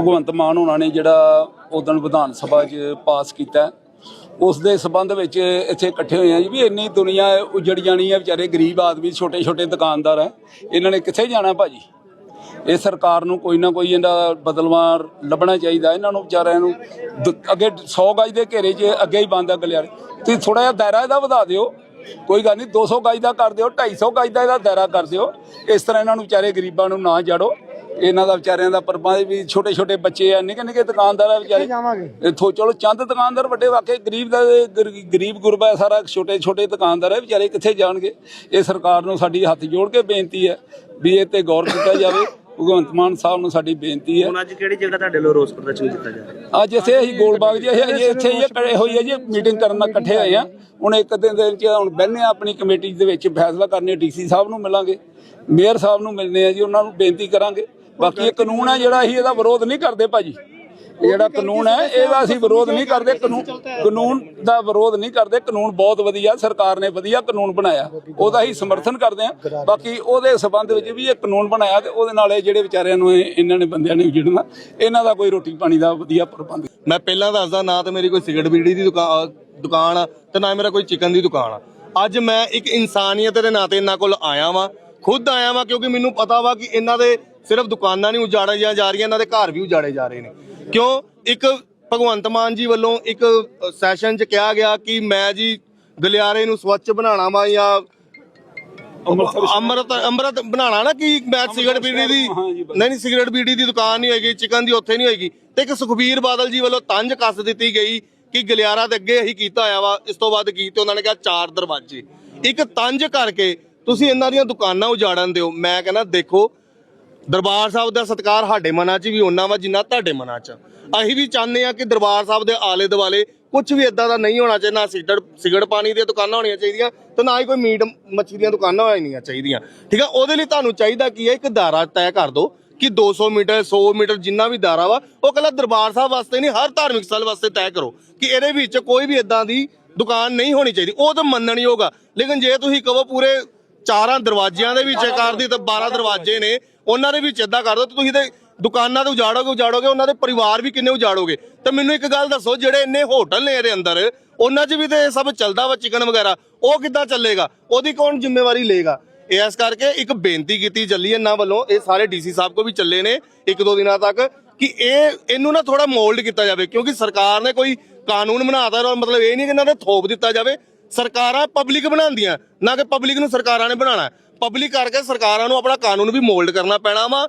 ਭਗਵੰਤ ਮਾਨ ਉਹਨਾਂ ਨੇ ਜਿਹੜਾ ਉਦੋਂ ਵਿਧਾਨ ਸਭਾ 'ਚ ਪਾਸ ਕੀਤਾ। ਉਸ ਦੇ ਸਬੰਧ ਵਿੱਚ ਇੱਥੇ ਇਕੱਠੇ ਹੋਏ ਆ ਜੀ ਵੀ ਇੰਨੀ ਦੁਨੀਆ ਉਜੜ ਜਾਣੀ ਹੈ ਵਿਚਾਰੇ ਗਰੀਬ ਆਦਮੀ ਛੋਟੇ ਛੋਟੇ ਦੁਕਾਨਦਾਰ ਹੈ ਇਹਨਾਂ ਨੇ ਕਿੱਥੇ ਜਾਣਾ ਭਾਜੀ? ਇਹ ਸਰਕਾਰ ਨੂੰ ਕੋਈ ਨਾ ਕੋਈ ਇਹਦਾ ਬਦਲਵਾਰ ਲੱਭਣਾ ਚਾਹੀਦਾ। ਇਹਨਾਂ ਨੂੰ ਵਿਚਾਰਿਆਂ ਨੂੰ ਦ- ਅੱਗੇ 100 ਗਜ ਦੇ ਘੇਰੇ 'ਚ ਅੱਗੇ ਹੀ ਬੰਦ ਆ ਗਲਿਆਰੇ ਤੁਸੀਂ ਥੋੜਾ ਜਿਹਾ ਦਾਇਰਾ ਇਹਦਾ ਵਧਾ ਦਿਓ। ਕੋਈ ਗੱਲ ਨਹੀਂ 200 ਗਜ ਦਾ ਕਰ ਦਿਓ 250 ਗਜ ਦਾ ਇਹਦਾ ਦਾਇਰਾ ਕਰ ਦਿਓ। ਇਸ ਤਰ੍ਹਾਂ ਇਹਨਾਂ ਨੂੰ ਵਿਚਾਰੇ ਗਰੀਬਾਂ ਨੂੰ ਨਾ ਜੜੋ। ਇਹਨਾਂ ਦਾ ਵਿਚਾਰਿਆਂ ਦਾ ਪਰਪਾ ਵੀ ਛੋਟੇ ਛੋਟੇ ਬੱਚੇ ਆ ਨਿੱਕੇ ਨਿੱਕੇ ਦੁਕਾਨਦਾਰ ਆ ਵਿਚਾਰੇ। ਇੱਥੋਂ ਚਲੋ ਚੰਦ ਦੁਕਾਨਦਾਰ ਵੱਡੇ ਵਾਕੇ ਗਰੀਬ ਦਾ ਗਰ- ਗਰੀਬ ਗੁਰਬਾ ਸਾਰਾ ਛੋਟੇ ਛੋਟੇ ਦੁਕਾਨਦਾਰ ਆ ਵਿਚਾਰੇ ਕਿੱਥੇ ਜਾਣਗੇ? ਇਹ ਸਰਕਾਰ ਨੂੰ ਸਾਡੀ ਹੱਥ ਜੋੜ ਕੇ ਬੇਨਤੀ ਹੈ ਵੀ ਇਹ ਤੇ ਗੌਰ ਕੀਤਾ ਜਾਵੇ ਭਗਵੰਤ ਮਾਨ ਸਾਹਿਬ ਨੂੰ ਸਾਡੀ ਬੇਨਤੀ ਹੈ। ਹੁਣ ਅੱਜ ਕਿਹੜੀ ਜਗ੍ਹਾ ਤੁਹਾਡੇ ਵੱਲੋਂ ਰੋਸ ਪ੍ਰਦਰਸ਼ਨ ਕੀਤਾ ਜਾ ਰਿਹਾ? ਅੱਜ ਇੱਥੇ ਅਸੀਂ ਗੋਲਬਾਗ ਜੀ ਅਸੀਂ ਇੱਥੇ ਹੀ ਕੜੇ ਹੋਈ ਹੈ ਜੀ ਮੀਟਿੰਗ ਕਰਨ ਨਾਲ ਇਕੱਠੇ ਹੋਏ ਆ। ਹੁਣ ਇੱਕ ਦਿਨ ਦੇ ਵਿੱਚ ਹੁਣ ਬਹਿਨੇ ਆ ਆਪਣੀ ਕਮੇਟੀ ਦੇ ਵਿੱਚ ਫੈਸਲਾ ਕਰਨੇ ਡੀਸੀ ਸਾਹਿਬ ਨੂੰ ਮਿਲਾਂਗੇ ਮੇਅਰ ਸਾਹਿਬ ਨੂੰ ਮਿਲਨੇ ਆ ਜੀ ਉਹਨਾਂ ਨੂੰ ਬੇਨਤੀ ਕਰਾਂਗੇ। ਬਾਕੀ ਇਹ ਕਾਨੂੰਨ ਹੈ ਜਿਹੜਾ ਅਸੀਂ ਇਹਦਾ ਵਿਰੋਧ ਨਹੀਂ ਕਰਦੇ ਭਾਜੀ। ਜਿਹੜਾ ਕਾਨੂੰਨ ਹੈ ਇਹਦਾ ਅਸੀਂ ਵਿਰੋਧ ਨਹੀਂ ਕਰਦੇ, ਕਾਨੂੰਨ ਕਾਨੂੰਨ ਦਾ ਵਿਰੋਧ ਨਹੀਂ ਕਰਦੇ, ਕਾਨੂੰਨ ਬਹੁਤ ਵਧੀਆ, ਸਰਕਾਰ ਨੇ ਵਧੀਆ ਕਾਨੂੰਨ ਬਣਾਇਆ। ਉਹਦਾ ਹੀ ਸਮਰਥਨ ਕਰਦੇ ਆ ਬਾਕੀ ਉਹਦੇ ਸਬੰਧ ਵਿੱਚ ਵੀ ਇਹ ਕਾਨੂੰਨ ਬਣਾਇਆ ਤੇ ਉਹਦੇ ਨਾਲ ਇਹ ਜਿਹੜੇ ਵਿਚਾਰਿਆਂ ਨੂੰ ਇਹਨਾਂ ਨੇ ਬੰਦਿਆਂ ਨੇ ਉਜੜਨਾ, ਇਹਨਾਂ ਦਾ ਕੋਈ ਰੋਟੀ ਪਾਣੀ ਦਾ ਵਧੀਆ ਪ੍ਰਬੰਧ ਮੈਂ ਪਹਿਲਾਂ ਦੱਸਦਾ, ਨਾ ਤੇ ਮੇਰੀ ਕੋਈ ਸਿਗਰਟ ਬੀੜੀ ਦੀ ਦੁਕਾਨ ਦੁਕਾਨ ਆ ਤੇ ਨਾ ਮੇਰਾ ਕੋਈ ਚਿਕਨ ਦੀ ਦੁਕਾਨ ਆ। ਅੱਜ ਮੈਂ ਇੱਕ ਇਨਸਾਨੀਅਤ ਦੇ ਨਾਤੇ ਇਹਨਾਂ ਕੋਲ ਆਇਆ ਵਾਂ, ਖੁਦ ਆਇਆ ਵਾਂ ਕਿਉਂਕਿ ਮੈਨੂੰ ਪਤਾ ਵਾ ਕਿ ਇਹਨਾਂ ਦੇ ਸਿਰਫ ਦੁਕਾਨਾਂ ਨਹੀਂ ਉਜਾੜੀਆਂ ਜਾ ਰਹੀਆਂ ਇਹਨਾਂ ਦੇ ਘਰ ਵੀ ਉਜਾੜੇ ਜਾ ਰਹੇ ਨੇ। ਕਿਉਂ? ਇੱਕ ਭਗਵੰਤ ਮਾਨ ਜੀ ਵੱਲੋਂ ਇੱਕ ਸੈਸ਼ਨ 'ਚ ਕਿਹਾ ਗਿਆ ਕਿ ਮੈਂ ਜੀ ਗਲਿਆਰੇ ਨੂੰ ਸਵੱਛ ਬਣਾਉਣਾ ਵਾ ਜਾਂ ਅੰਮ੍ਰਿਤ ਅੰਮ੍ਰਿਤ ਬਣਾਉਣਾ ਨਾ ਕਿ ਮੈਂ ਸਿਗਰਟ ਬੀੜੀ ਦੀ ਨਹੀਂ ਨਹੀਂ ਸਿਗਰਟ ਬੀੜੀ ਦੀ ਦੁਕਾਨ ਨਹੀਂ ਹੋਏਗੀ ਚਿਕਨ ਦੀ ਉੱਥੇ ਨਹੀਂ ਹੋਏਗੀ ਤੇ ਇੱਕ ਸੁਖਬੀਰ ਬਾਦਲ ਜੀ ਵੱਲੋਂ ਤੰਜ ਕੱਸ ਦਿੱਤੀ ਗਈ ਕਿ ਗਲਿਆਰਾ ਦੇ ਅੱਗੇ ਹੀ ਕੀਤਾ ਹੋਇਆ ਵਾ। ਇਸ ਤੋਂ ਬਾਅਦ ਕੀ ਤੇ ਉਹਨਾਂ ਨੇ ਕਿਹਾ ਚਾਰ ਦਰਵਾਜ਼ੇ। ਇੱਕ ਤੰਜ ਕਰਕੇ ਤੁਸੀਂ ਇਹਨਾਂ ਦੀਆਂ ਦੁਕਾਨਾਂ ਉਜਾੜਨ ਦਿਓ। ਮੈਂ ਕਹਿੰਦਾ ਦੇਖੋ ਦਰਬਾਰ ਸਾਹਿਬ ਦਾ ਸਤਕਾਰ ਸਾਡੇ ਮਨਾਂ 'ਚ ਵੀ ਉਹਨਾਂ ਵਾ ਜਿੰਨਾ ਤੁਹਾਡੇ ਮਨਾਂ 'ਚ ਅਸੀਂ ਵੀ ਚਾਹੁੰਦੇ ਆ ਕਿ ਦਰਬਾਰ ਸਾਹਿਬ ਦੇ ਆਲੇ ਦੁਆਲੇ ਕੁਝ ਵੀ ਇਦਾਂ ਦਾ ਨਹੀਂ ਹੋਣਾ ਚਾਹੀਦਾ, ਨਾ ਸਿਗਰਟ ਸਿਗਰਟ ਪਾਣੀ ਦੀਆਂ ਦੁਕਾਨਾਂ ਹੋਣੀਆਂ ਚਾਹੀਦੀਆਂ ਤੇ ਨਾ ਹੀ ਕੋਈ ਮੀਟ ਮੱਛੀ ਦੀਆਂ ਦੁਕਾਨਾਂ ਹੋਣੀਆਂ ਚਾਹੀਦੀਆਂ। ਠੀਕ ਆ? ਉਹਦੇ ਲਈ ਤੁਹਾਨੂੰ ਚਾਹੀਦਾ ਕੀ ਹੈ ਇੱਕ ਦਾਰਾ ਤੈਅ ਕਰ ਦਿਓ ਕਿ 200 ਮੀਟਰ 100 ਮੀਟਰ ਜਿੰਨਾ ਵੀ ਦਾਰਾ ਵਾ, ਉਹ ਕੱਲਾ ਦਰਬਾਰ ਸਾਹਿਬ ਵਾਸਤੇ ਨਹੀਂ, ਹਰ ਧਾਰਮਿਕ ਸਥਲ ਵਾਸਤੇ ਤੈਅ ਕਰੋ ਕਿ ਇਹਦੇ ਵਿੱਚ ਕੋਈ ਵੀ ਇਦਾਂ ਦੀ ਦੁਕਾਨ ਨਹੀਂ ਹੋਣੀ ਚਾਹੀਦੀ। ਉਹ ਤਾਂ ਮੰਨਣ ਯੋਗ ਆ। ਲੇਕਿਨ ਜੇ ਤੁਸੀਂ ਕਹੋ ਪੂਰੇ ਚਾਰਾਂ ਦਰਵਾਜ਼ਿਆਂ ਦੇ ਵਿੱਚ ਕਰ ਦੀ ਤਾਂ 12 ਦਰਵਾਜ਼ੇ ਨੇ। ਉਹਨਾਂ ਦੇ ਵਿੱਚ ਇਦਾਂ ਕਰ ਦੋ ਤੁਸੀਂ ਤੇ ਦੁਕਾਨਾਂ ਤੇ ਉਜਾੜੋਗੇ ਉਜਾੜੋਗੇ, ਉਹਨਾਂ ਦੇ ਪਰਿਵਾਰ ਵੀ ਕਿੰਨੇ ਉਜਾੜੋਗੇ। ਤੇ ਮੈਨੂੰ ਇੱਕ ਗੱਲ ਦੱਸੋ, ਜਿਹੜੇ ਇੰਨੇ ਹੋਟਲ ਨੇ ਇਹਦੇ ਅੰਦਰ, ਉਹਨਾਂ 'ਚ ਵੀ ਤੇ ਇਹ ਸਭ ਚੱਲਦਾ ਵਾ ਚਿਕਨ ਵਗੈਰਾ? ਉਹ ਕਿੱਦਾਂ ਚੱਲੇਗਾ? ਉਹਦੀ ਕੌਣ ਜ਼ਿੰਮੇਵਾਰੀ ਲਏਗਾ? ਇਸ ਕਰਕੇ ਇੱਕ ਬੇਨਤੀ ਕੀਤੀ ਚੱਲੀ ਇਹਨਾਂ ਵੱਲੋਂ, ਇਹ ਸਾਰੇ ਡੀਸੀ ਸਾਹਿਬ ਕੋ ਵੀ ਚੱਲੇ ਨੇ ਇੱਕ ਦੋ ਦਿਨਾਂ ਤੱਕ, ਕਿ ਇਹ, ਇਹਨੂੰ ਨਾ ਥੋੜਾ ਮੋਲਡ ਕੀਤਾ ਜਾਵੇ, ਕਿਉਂਕਿ ਸਰਕਾਰ ਨੇ ਕੋਈ ਕਾਨੂੰਨ ਬਣਾਤਾ ਔਰ ਮਤਲਬ ਇਹ ਨਹੀਂ ਕਿ ਇਹਨਾਂ ਦੇ ਥੋਪ ਦਿੱਤਾ ਜਾਵੇ। ਸਰਕਾਰਾਂ ਪਬਲਿਕ ਬਣਾਉਂਦੀਆਂ, ਨਾ ਕਿ ਪਬਲਿਕ ਨੂੰ ਸਰਕਾਰਾਂ ਨੇ ਬਣਾਉਣਾ। ਪਬਲਿਕ ਕਰਕੇ ਸਰਕਾਰਾਂ ਨੂੰ ਆਪਣਾ ਕਾਨੂੰਨ ਵੀ ਮੋਲਡ ਕਰਨਾ ਪੈਣਾ ਵਾ।